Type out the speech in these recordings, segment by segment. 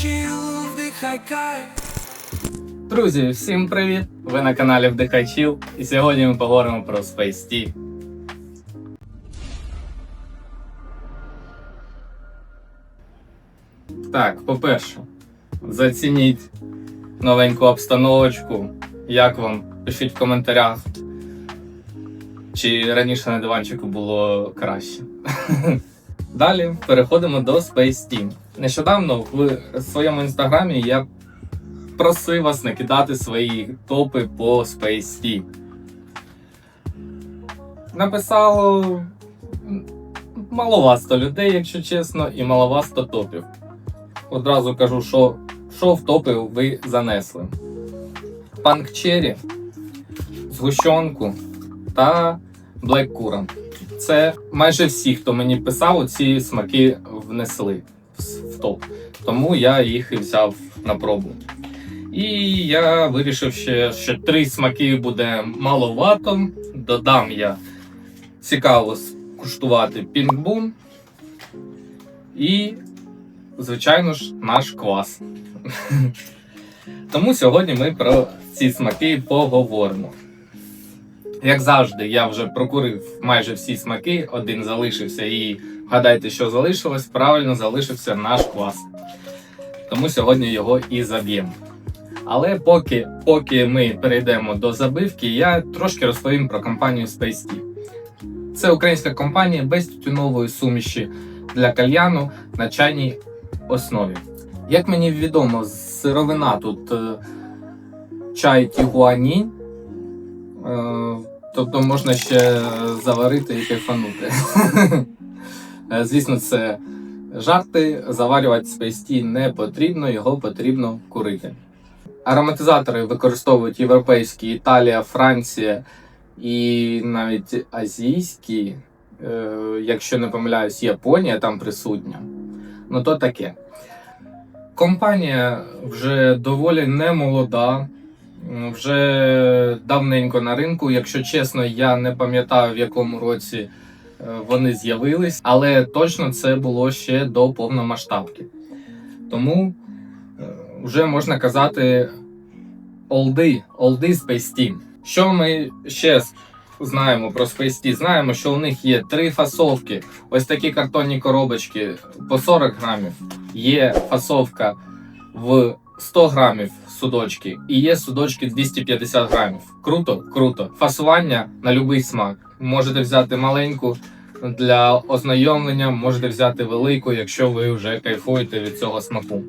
chill, вдихай кайф. Друзі, всім привіт! Ви на каналі Вдихай Chill, і сьогодні ми поговоримо про Space Tea. Так, по-перше, зацініть новеньку обстановочку. Як вам? Пишіть в коментарях. Чи раніше на диванчику було краще. Далі переходимо до Space Team. Нещодавно в своєму інстаграмі я просив вас накидати свої топи по Space Tea. Написало маловасто людей, якщо чесно, і маловасто топів. Одразу кажу, що, що в топи ви занесли. Панк Черрі, згущенку та Black Currant. Це майже всі, хто мені писав, ці смаки внесли в, топ. Тому я їх і взяв на пробу. І я вирішив, ще, що три смаки буде маловато. Додам я цікаво скуштувати пінгбун. І, звичайно ж, наш квас. Тому сьогодні ми про ці смаки поговоримо. Як завжди, я вже прокурив майже всі смаки, один залишився, і гадайте, що залишилось. Правильно залишився наш квас. Тому сьогодні його і заб'ємо. Але поки, поки ми перейдемо до забивки, я трошки розповім про компанію Space Tea. Це українська компанія без тютюнової суміші для кальяну на чайній основі. Як мені відомо, сировина тут е, чай тігуанінь, е, тобто можна ще заварити і кайфанути. Е, Звісно, це жарти. Заварювати Tea не потрібно, його потрібно курити. Ароматизатори використовують європейські, Італія, Франція і навіть азійські, е, якщо не помиляюсь, Японія там присутня. Ну то таке. Компанія вже доволі не молода, м, вже давненько на ринку. Якщо чесно, я не пам'ятаю в якому році е, вони з'явились, але точно це було ще до повномасштабки. Тому е, вже можна казати олди, олди Space Team. Що ми ще знаємо про Space Tea? Знаємо, що у них є три фасовки. Ось такі картонні коробочки по 40 грамів. Є фасовка в 100 грамів судочки і є судочки 250 грамів. Круто, круто. Фасування на будь-який смак. Можете взяти маленьку для ознайомлення, можете взяти велику, якщо ви вже кайфуєте від цього смаку.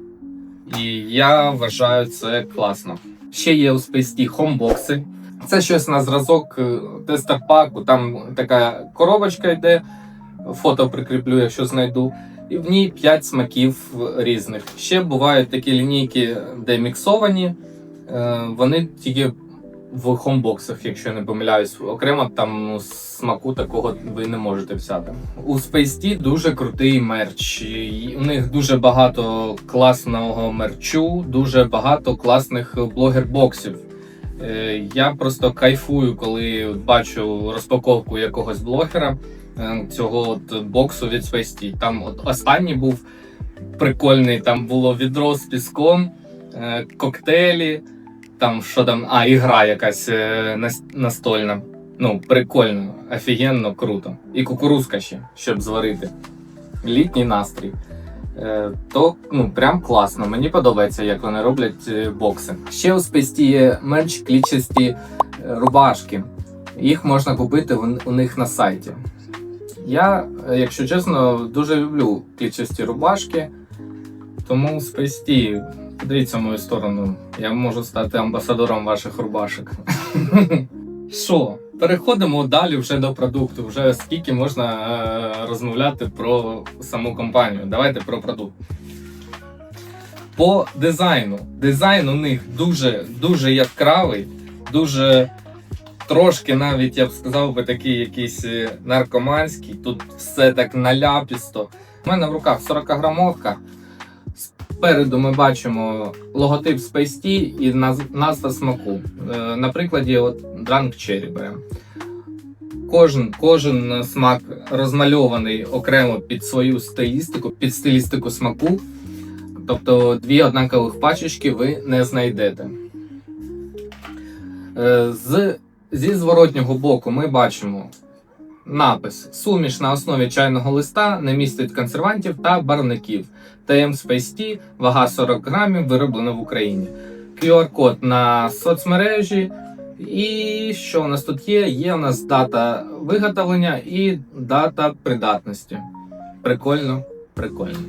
І я вважаю це класно. Ще є у Tea хомбокси. Це щось на зразок е, тестер-паку. Там така коробочка йде, фото прикріплю, якщо знайду. І в ній 5 смаків різних. Ще бувають такі лінійки, де міксовані. Е, Вони тільки в хомбоксах, якщо я не помиляюсь. Окремо там ну, смаку такого ви не можете взяти. У Tea дуже крутий мерч. У них дуже багато класного мерчу, дуже багато класних блогер-боксів. Е, Я просто кайфую, коли бачу розпаковку якогось блогера цього от боксу від Space Tea. Там от останній був прикольний, там було відро з піском, е, коктейлі, там що там, а, ігра якась е, настольна. Ну, прикольно, офігенно, круто. І кукурузка ще, щоб зварити. Літній настрій. Е, то ну, прям класно. Мені подобається, як вони роблять е, бокси. Ще у списті є мерч клітчасті е, рубашки. Їх можна купити у них на сайті. Я, е, якщо чесно, дуже люблю клітчасті рубашки. Тому списті, подивіться в мою сторону. Я можу стати амбасадором ваших рубашок. Що? Переходимо далі вже до продукту. Вже скільки можна е, розмовляти про саму компанію. Давайте про продукт. По дизайну. Дизайн у них дуже дуже яскравий, дуже трошки навіть, я б сказав би, такий якийсь е, наркоманський. Тут все так наляпісто. У мене в руках 40 грамовка. Спереду ми бачимо логотип Space Tea і наз- назва смаку. Е, На прикладі от Drunk Cherry беремо. Кожен, кожен смак розмальований окремо під свою стилістику, під стилістику смаку. Тобто дві однакових пачечки ви не знайдете. Е, З, зі зворотнього боку ми бачимо напис: суміш на основі чайного листа не містить консервантів та барвників. ТМ Space Tea, вага 40 грамів, вироблено в Україні. QR-код на соцмережі. І що у нас тут є? Є у нас дата виготовлення і дата придатності. Прикольно, прикольно.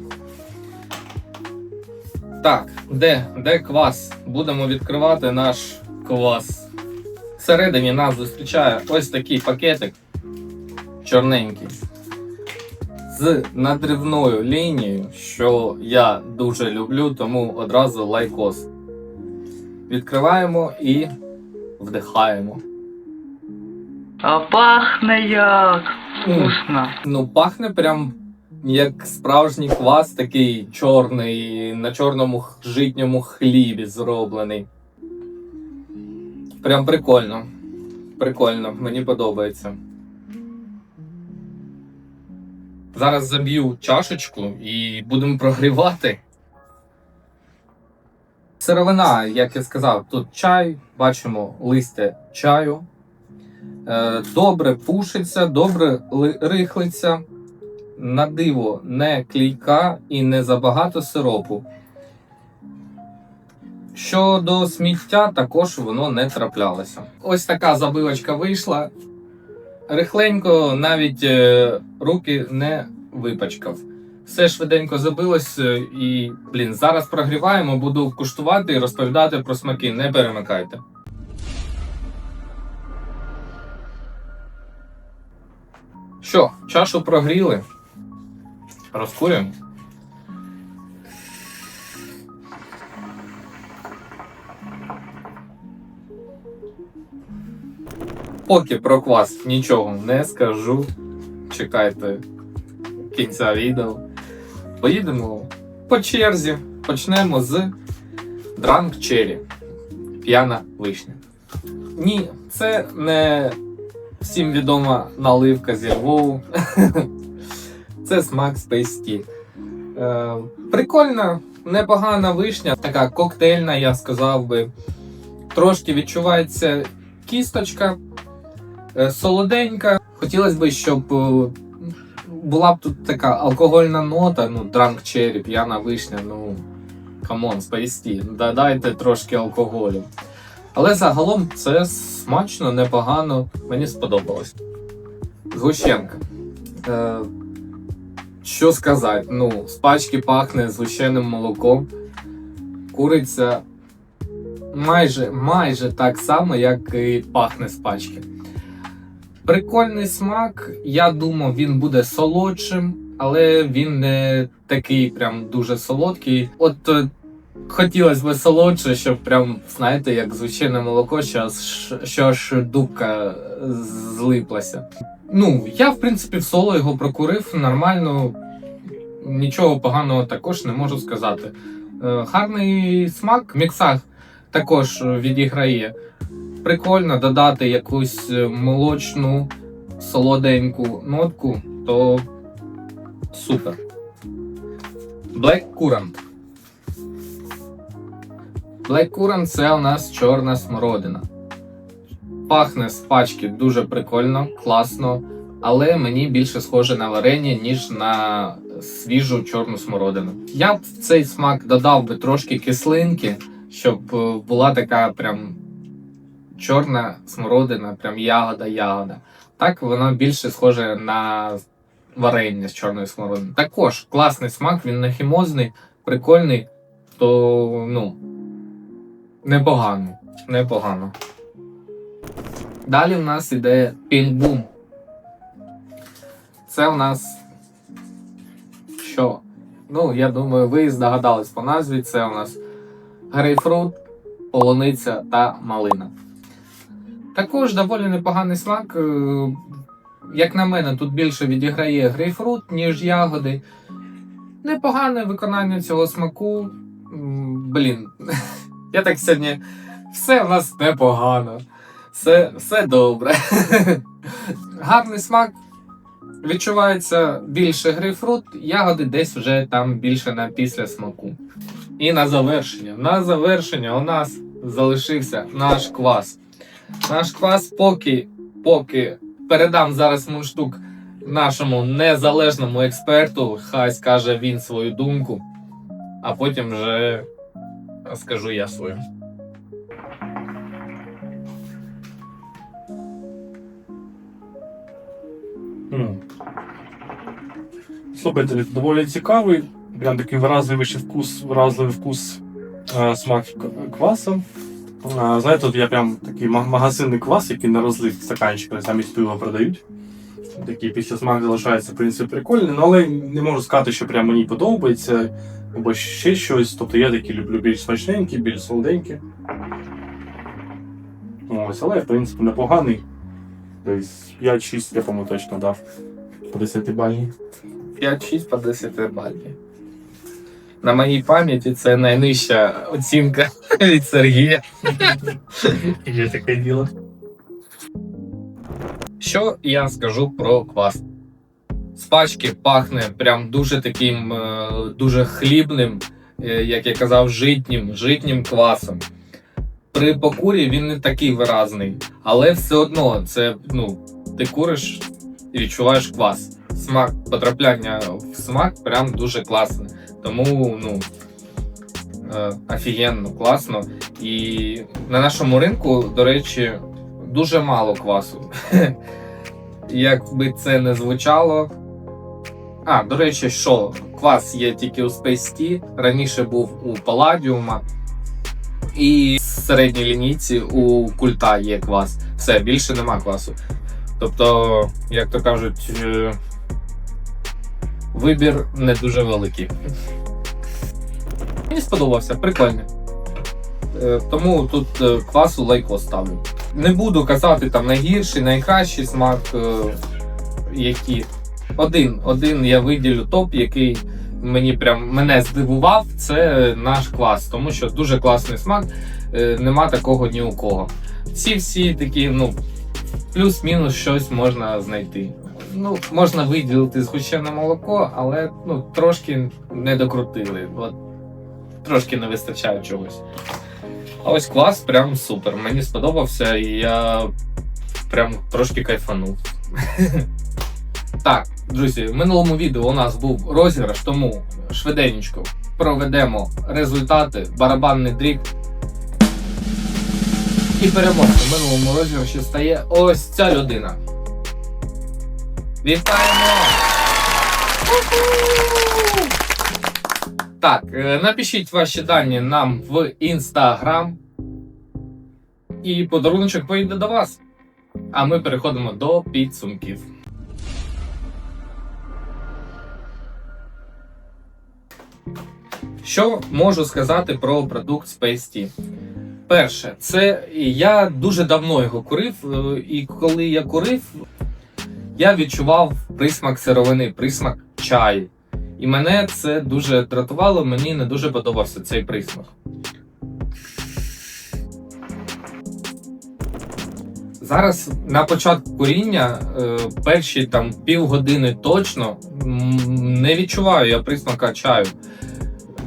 Так, де, де квас? Будемо відкривати наш квас. Всередині нас зустрічає ось такий пакетик чорненький. З надривною лінією, що я дуже люблю, тому одразу лайкос. Відкриваємо і вдихаємо. А пахне як вкусно. Ну, пахне прям як справжній квас, такий чорний, на чорному житньому хлібі зроблений. Прям прикольно. Прикольно, мені подобається. Зараз заб'ю чашечку і будемо прогрівати. Сировина, як я сказав, тут чай, бачимо листя чаю. Е, добре пушиться, добре рихлиться. На диво не клійка і не забагато сиропу. Щодо сміття, також воно не траплялося. Ось така забивочка вийшла. Рихленько навіть е, руки не випачкав. Все швиденько забилось е, і, блін, зараз прогріваємо, буду куштувати і розповідати про смаки. Не перемикайте. Що, чашу прогріли? Розкурюємо. Поки про квас нічого не скажу. Чекайте кінця відео. Поїдемо по черзі. Почнемо з Drunk Cherry. П'яна вишня. Ні, це не всім відома наливка зі Львову. Це смак Space. Е, прикольна, непогана вишня, така коктейльна, я сказав би. Трошки відчувається кісточка, солоденька. Хотілося б, щоб е, була б тут така алкогольна нота, ну, Drunk Cherry, п'яна вишня, ну, камон, Space Tea. Додайте трошки алкоголю. Але загалом це смачно, непогано, мені сподобалось. Згущенка. Е, що сказати? Ну, з пачки пахне згущеним молоком. Куриця майже, майже так само, як і пахне з пачки. Прикольний смак. Я думав, він буде солодшим, але він не такий прям дуже солодкий. От е, хотілося б солодше, щоб прям, знаєте, як звичайне молоко, що що аж дубка злиплася. Ну, я, в принципі, в соло його прокурив нормально. Нічого поганого також не можу сказати. Е, Гарний смак в міксах також відіграє. Прикольно додати якусь е, молочну, солоденьку нотку, то супер. Black Currant. Black Currant це у нас чорна смородина. Пахне з пачки дуже прикольно, класно, але мені більше схоже на варення, ніж на свіжу чорну смородину. Я б в цей смак додав би трошки кислинки, щоб е, була така прям чорна смородина, прям ягода-ягода. Так воно більше схоже на варення з чорної смородини. Також класний смак, він не хімозний, прикольний, то ну непогано. Непогано. Далі в нас іде пінбум. Це в нас що? Ну, я думаю, ви здогадались по назві. Це у нас грейпфрут, полуниця та малина. Також доволі непоганий смак. Е, Як на мене, тут більше відіграє грейпфрут, ніж ягоди. Непогане виконання цього смаку. Блін, я так сьогодні. Все в нас непогано. Все, все добре. Гарний смак. Відчувається більше грейпфрут, ягоди десь вже там більше на після смаку. І на завершення. На завершення у нас залишився наш квас. Наш квас, поки, поки передам зараз мундштук нашому незалежному експерту, хай скаже він свою думку, а потім вже скажу я свою. М. Слухайте, доволі цікавий. Прям такий вразливий вкус, вразливий вкус е, смак к- Е, знаєте, от я прям такий магазинний квас, який на розлив стаканчик замість пива продають. Такий після смак залишається, в принципі, прикольний, ну, але не можу сказати, що прям мені подобається, або ще щось. Тобто я такі люблю більш смачненькі, більш солоденькі. Ось, але в принципі непоганий. Десь 5-6 я по-моєму точно дав. По 10 бальні. 5-6 по 10 бальні. На моїй пам'яті це найнижча оцінка від Сергія. Є таке діло. Що я скажу про квас? З пачки пахне прям дуже таким, е, дуже хлібним, е, як я казав, житнім, житнім квасом. При покурі він не такий виразний, але все одно це, ну, ти куриш і відчуваєш квас. Смак, потрапляння в смак прям дуже класне. Тому, ну, е, офігенно, класно. І на нашому ринку, до речі, дуже мало квасу. Як би це не звучало. А, до речі, що квас є тільки у Space раніше був у Palladium, і в середній лінійці у культа є квас. Все, більше нема квасу. Тобто, як то кажуть, е, вибір не дуже великий. Мені сподобався, прикольно. Е, Тому тут е, квасу лайко ставлю. Не буду казати там найгірший, найкращий смак, е, які. Один, один я виділю топ, який мені прям мене здивував, це наш квас, тому що дуже класний смак, нема такого ні у кого. Ці всі такі, ну, плюс-мінус щось можна знайти. Ну, можна виділити згущене молоко, але ну, трошки не докрутили. От, трошки не вистачає чогось. А ось клас прям супер. Мені сподобався, і я прям трошки кайфанув. Так, друзі, в минулому відео у нас був розіграш, тому швиденько проведемо результати, барабанний дріб. І переможцем минулому розіграші стає ось ця людина. Вітаємо! Так, е, напишіть ваші дані нам в інстаграм. І подаруночок поїде до вас. А ми переходимо до підсумків. Що можу сказати про продукт Space Tea? Перше, це я дуже давно його курив, е, і коли я курив, я відчував присмак сировини, присмак чаю. І мене це дуже дратувало, мені не дуже подобався цей присмак. Зараз на початку куріння, е, перші там півгодини точно не відчуваю я присмака чаю.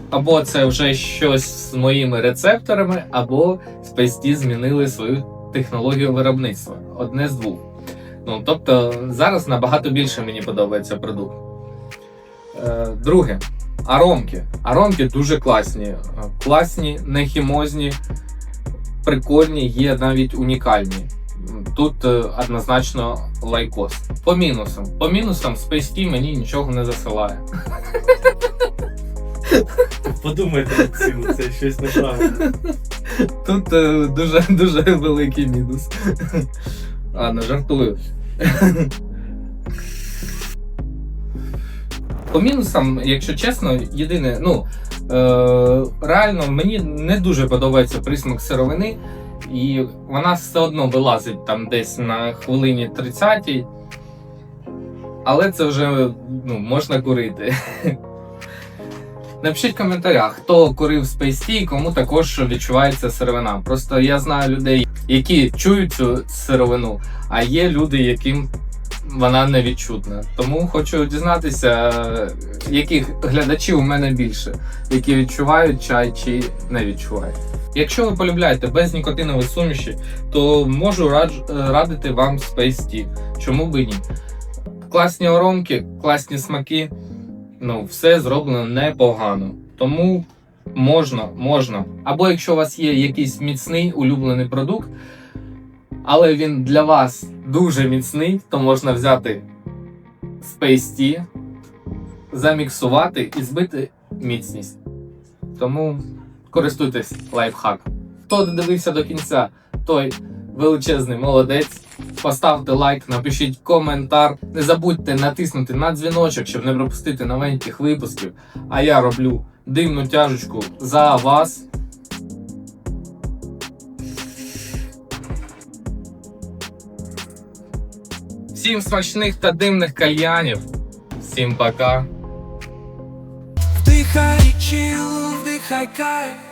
Або це вже щось з моїми рецепторами, або спейсті змінили свою технологію виробництва. Одне з двох. Ну, тобто зараз набагато більше мені подобається продукт. Е, друге, аромки. Аромки дуже класні. Класні, нехімозні, прикольні, є навіть унікальні. Тут е, однозначно лайкос. По мінусам. По мінусам Space Tea мені нічого не засилає. Подумайте над цим, це щось неправильно. Тут е, дуже дуже великий мінус. Не жартую. По мінусам, якщо чесно, єдине, ну е, реально мені не дуже подобається присмак сировини, і вона все одно вилазить там десь на хвилині 30 але це вже ну, можна курити. Напишіть в коментарях, хто курив Space Tea, кому також відчувається сировина. Просто я знаю людей, які чують цю сировину, а є люди, яким вона не відчутна. Тому хочу дізнатися, яких глядачів у мене більше, які відчувають чай чи не відчувають. Якщо ви полюбляєте безнікотинові суміші, то можу радити вам Space Tea. Чому би ні? Класні оромки, класні смаки. Ну, все зроблено непогано. Тому можна, можна. Або якщо у вас є якийсь міцний улюблений продукт, але він для вас дуже міцний, то можна взяти Space Tea, заміксувати і збити міцність. Тому користуйтесь лайфхаком. Хто додивився до кінця, той величезний молодець. Поставте лайк, напишіть коментар. Не забудьте натиснути на дзвіночок, щоб не пропустити новеньких випусків. А я роблю дивну тяжечку за вас. Всім смачних та дивних кальянів. Всім пока. Вдихай чил, вдихай кайф